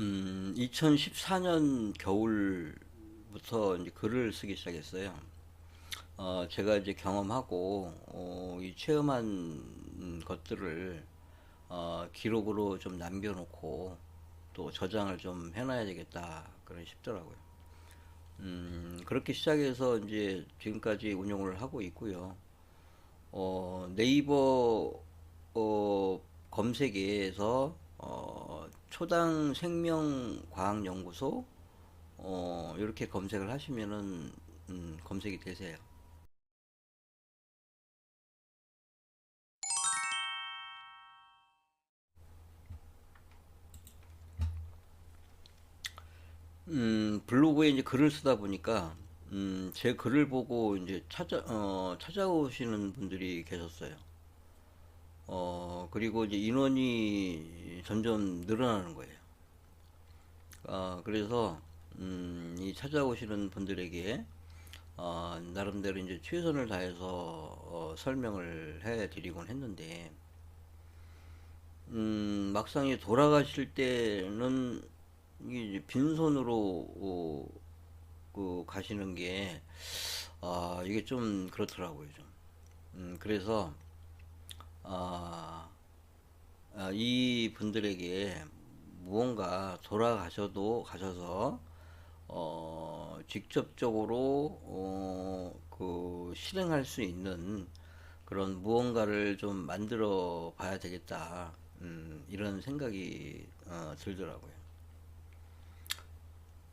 음, 2014년 겨울부터 이제 글을 쓰기 시작했어요. 어, 제가 이제 경험하고, 어, 이 체험한 음, 것들을, 어, 기록으로 좀 남겨놓고, 또 저장을 좀 해놔야 되겠다, 그런 싶더라고요. 음, 그렇게 시작해서 이제 지금까지 운영을 하고 있고요. 어, 네이버 어, 검색에서 어, 초당 생명과학연구소 어, 이렇게 검색을 하시면은 음, 검색이 되세요. 음, 블로그에 이제 글을 쓰다 보니까 음, 제 글을 보고 이제 찾아 어, 찾아오시는 분들이 계셨어요. 어, 그리고 이제 인원이 점점 늘어나는 거예요. 어, 그래서, 음, 이 찾아오시는 분들에게, 어, 나름대로 이제 최선을 다해서, 어, 설명을 해 드리곤 했는데, 음, 막상 이 돌아가실 때는, 이게 빈손으로, 어, 그, 가시는 게, 아, 이게 좀 그렇더라고요, 좀. 음, 그래서, 아, 아, 이 분들에게 무언가 돌아가셔도 가셔서 어, 직접적으로 어, 그 실행할 수 있는 그런 무언가를 좀 만들어 봐야 되겠다. 음, 이런 생각이 어, 들더라고요.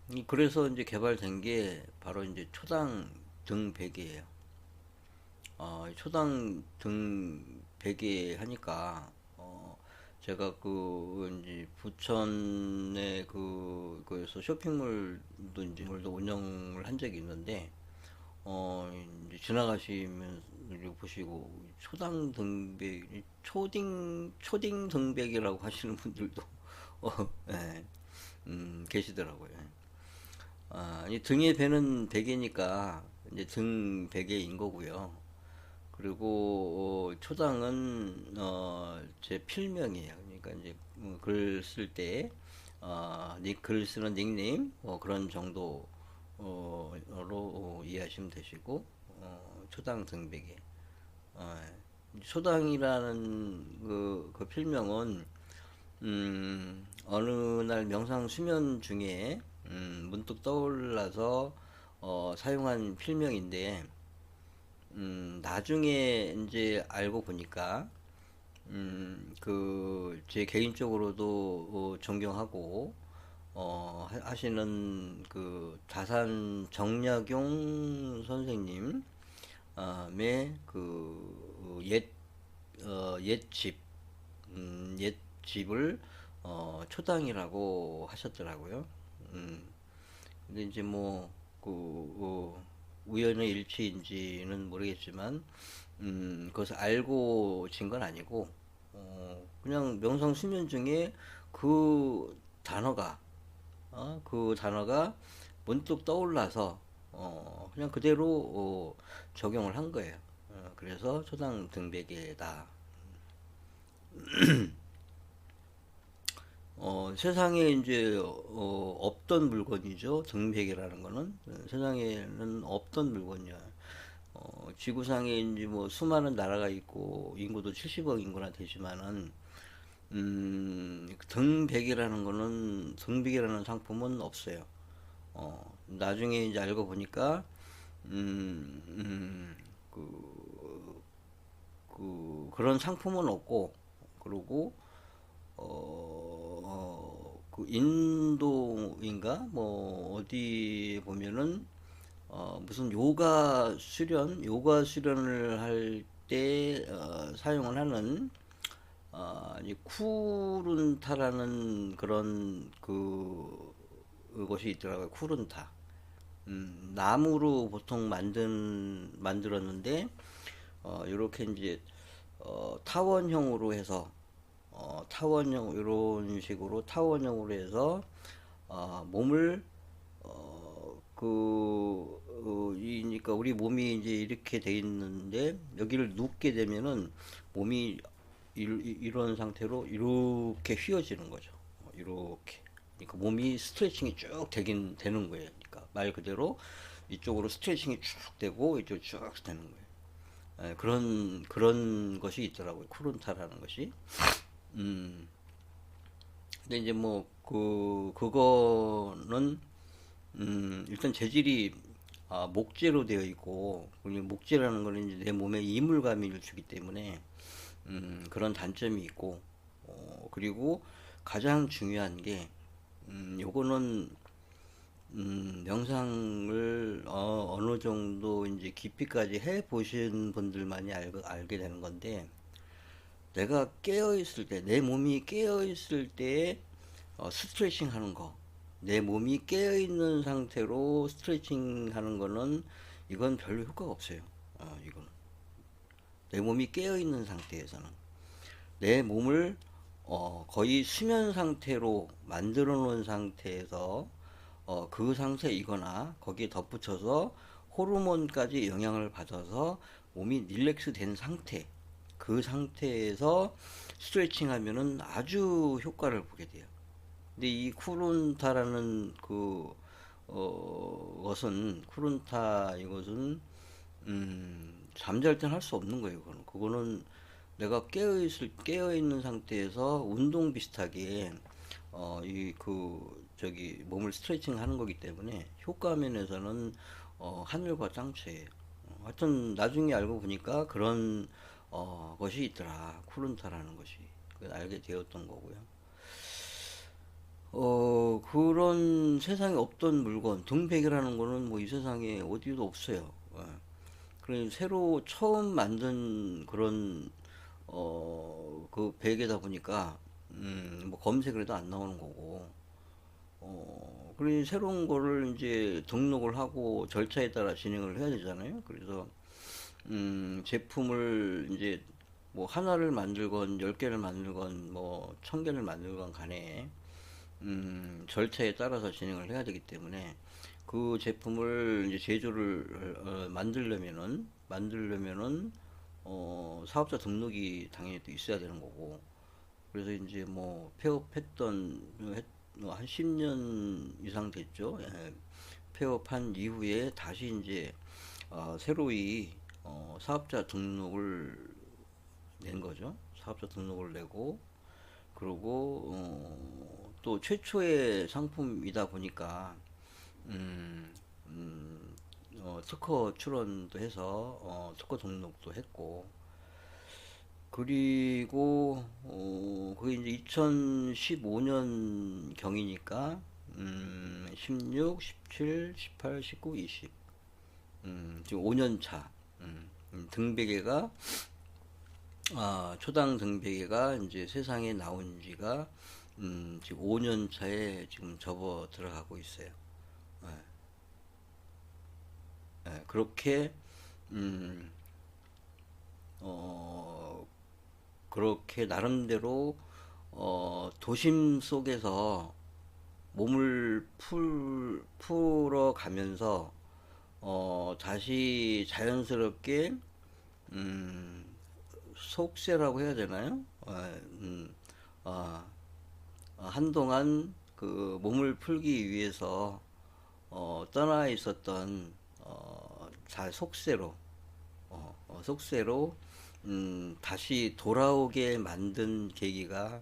이- 그래서 이제 개발된 게 바로 이제 초당 등 베개예요. 어, 초당 등 베개 하니까 어, 제가 그 이제 부천에 그 거기서 쇼핑몰도 이제 오늘도 운영을 한 적이 있는데 어 이제 지나가시면 보시고 초당 등백 초딩 초딩 등백이라고 하시는 분들도 어, 예, 음, 계시더라고요. 아, 이 등에 베는 베개니까 이제 등 베개인 거고요. 그리고 어, 초당은 어, 제 필명이에요. 그러니까 이제 글 쓸때 어, 닉, 글 쓰는 닉네임 어, 그런 정도로 어, 이해하시면 되시고 어, 초당 등백이 어, 초당이라는 그, 그 필명은 음, 어느 날 명상 수면 중에 음, 문득 떠올라서 어, 사용한 필명인데 음, 나중에 이제 알고 보니까, 음, 그, 제 개인적으로도 어, 존경하고, 어, 하- 하시는 그 다산 정약용 선생님, 의 그, 옛, 어, 옛집, 음, 옛집을, 어, 초당이라고 하셨더라고요. 음, 근데 이제 뭐, 그, 어, 우연의 일치인지는 모르겠지만, 음, 그것을 알고 진 건 아니고, 어, 그냥 명상 수면 중에 그 단어가, 어, 그 단어가 문득 떠올라서, 어, 그냥 그대로, 어, 적용을 한 거예요. 어, 그래서 초당 등백이다. 어, 세상에 이제 어, 없던 물건이죠. 등백이라는 거는 어, 세상에는 없던 물건이야. 어, 지구상에 이제 뭐 수많은 나라가 있고 인구도 70억 인구나 되지만은 음, 등백이라는 거는 등백이라는 상품은 없어요. 어, 나중에 이제 알고 보니까 음, 음, 그, 그 그런 상품은 없고 그리고 어, 어, 그 인도인가 뭐 어디 보면은 어, 무슨 요가 수련, 요가 수련을 할때 어, 사용을 하는 어, 이 쿠룬타라는 그런 그 것이 있더라고요. 쿠룬타. 음, 나무로 보통 만든 만들었는데 어, 이렇게 이제 어, 타원형으로 해서 어, 타원형 이런 식으로 타원형으로 해서 어, 몸을 어, 그 어, 이니까 우리 몸이 이제 이렇게 돼 있는데 여기를 눕게 되면은 몸이 이, 이- 이런 상태로 이렇게 휘어지는 거죠. 어, 이렇게 그러니까 몸이 스트레칭이 쭉 되긴 되는 거예요. 그러니까 말 그대로 이쪽으로 스트레칭이 쭉 되고 이쪽 쭉 되는 거예요. 예, 그런 그런 것이 있더라고요. 쿠룬타라는 것이. 음. 근데 이제 뭐 그 그거는 음, 일단 재질이 아, 목재로 되어 있고 목재라는 거는 이제 내 몸에 이물감을 주기 때문에 음, 그런 단점이 있고 어, 그리고 가장 중요한 게 음, 요거는 음, 명상을 어, 어느 정도 이제 깊이까지 해 보신 분들만이 알, 알게 되는 건데 내가 깨어 있을 때, 내 몸이 깨어 있을 때 어, 스트레칭 하는 거, 내 몸이 깨어 있는 상태로 스트레칭 하는 거는 이건 별로 효과가 없어요. 어, 이거는. 내 몸이 깨어 있는 상태에서는. 내 몸을 어, 거의 수면 상태로 만들어 놓은 상태에서 어, 그 상태이거나 거기에 덧붙여서 호르몬까지 영향을 받아서 몸이 릴렉스 된 상태 그 상태에서 스트레칭 하면은 아주 효과를 보게 돼요. 근데 이 쿠룬타라는 그, 어, 것은, 쿠룬타 이것은, 음, 잠잘 땐 할 수 없는 거예요, 그거는. 그거는 내가 깨어있을, 깨어있는 상태에서 운동 비슷하게, 어, 이, 그, 저기, 몸을 스트레칭 하는 거기 때문에 효과 면에서는, 어, 하늘과 짱치예요. 어, 하여튼, 나중에 알고 보니까 그런, 어, 것이 있더라. 쿠룬타라는 것이. 알게 되었던 거고요. 어, 그런 세상에 없던 물건, 등백이라는 거는 뭐 이 세상에 어디에도 없어요. 예. 그래 새로 처음 만든 그런 어, 그 베개다 보니까 음, 뭐 검색을 해도 안 나오는 거고. 어, 그래 새로운 거를 이제 등록을 하고 절차에 따라 진행을 해야 되잖아요. 그래서 음, 제품을 이제 뭐 하나를 만들건 열 개를 만들건 뭐 천 개를 만들건 간에 음, 절차에 따라서 진행을 해야 되기 때문에 그 제품을 이제 제조를 어, 만들려면은 만들려면은 어, 사업자 등록이 당연히 또 있어야 되는 거고 그래서 이제 뭐 폐업했던 했- 뭐한 10년 이상 됐죠. 예. 폐업한 이후에 다시 이제 어, 새로이 어, 사업자 등록을 낸 거죠. 사업자 등록을 내고 그리고 어, 또 최초의 상품이다 보니까 음, 음, 어, 특허 출원도 해서 어, 특허 등록도 했고. 그리고 어, 그게 이제 2015년 경이니까 음, 16, 17, 18, 19, 20 음, 지금 5년 차 등베개가 아, 초당 등베개가 이제 세상에 나온 지가 음, 지금 5년 차에 지금 접어 들어가고 있어요. 예, 예, 그렇게 음, 어, 그렇게 나름대로 어, 도심 속에서 몸을 풀, 풀어 가면서 어, 다시 자연스럽게 음, 속세라고 해야 되나요? 어, 음, 아, 어, 한동안 그 몸을 풀기 위해서 어, 떠나 있었던 어, 자 속세로 어, 어, 속세로 음, 다시 돌아오게 만든 계기가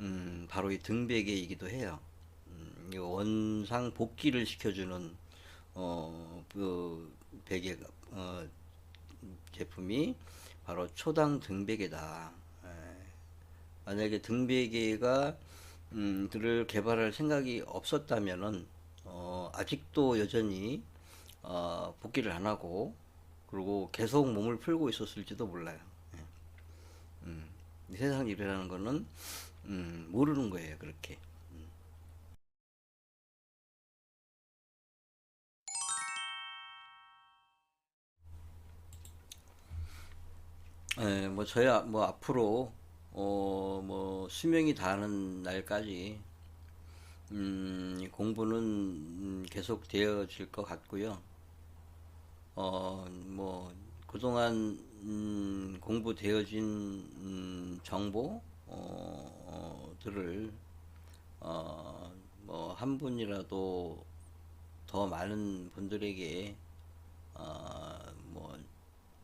음, 바로 이 등베개이기도 해요. 음, 이 원상 복귀를 시켜주는 어, 그 베개 어, 제품이 바로 초당 등베개다. 예. 만약에 등베개가 음, 들을 개발할 생각이 없었다면은 어, 아직도 여전히 어, 복귀를 안 하고 그리고 계속 몸을 풀고 있었을지도 몰라요. 예. 음, 이 세상 일이라는 거는 음, 모르는 거예요, 그렇게. 예, 뭐 저야 뭐 앞으로 어, 뭐 수명이 다하는 날까지 음, 공부는 음, 계속 되어질 것 같고요. 어, 뭐 그동안 음, 공부되어진 음, 정보 어, 어, 들을 어, 뭐 한 분이라도 더 많은 분들에게 어, 뭐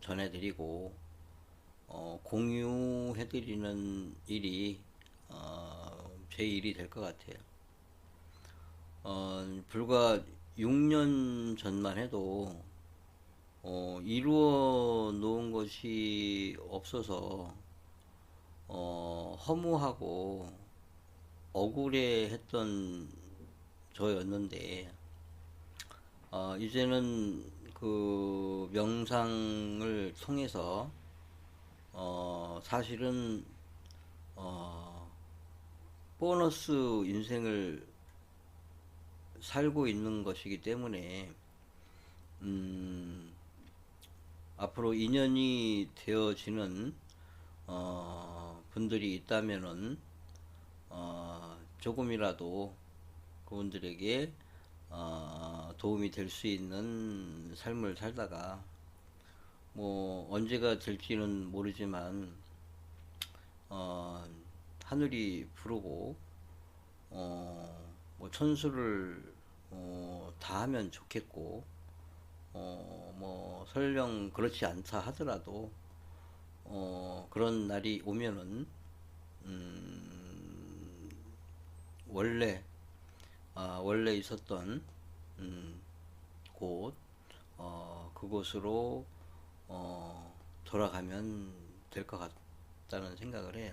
전해드리고 어, 공유해드리는 일이 어, 제 일이 될 것 같아요. 어, 불과 6년 전만 해도 어, 이루어 놓은 것이 없어서 어, 허무하고 억울해 했던 저였는데 어, 이제는 그 명상을 통해서 어, 사실은 어, 보너스 인생을 살고 있는 것이기 때문에 음, 앞으로 인연이 되어지는 어, 분들이 있다면은 어, 조금이라도 그분들에게 어, 도움이 될 수 있는 삶을 살다가 뭐 언제가 될지는 모르지만 어, 하늘이 부르고 어, 뭐 천수를 어, 다 하면 좋겠고 어, 뭐 설령 그렇지 않다 하더라도 어, 그런 날이 오면은 음, 원래 아, 원래 있었던 음, 곳 어, 그곳으로 어, 돌아가면 될 것 같다는 생각을 해요.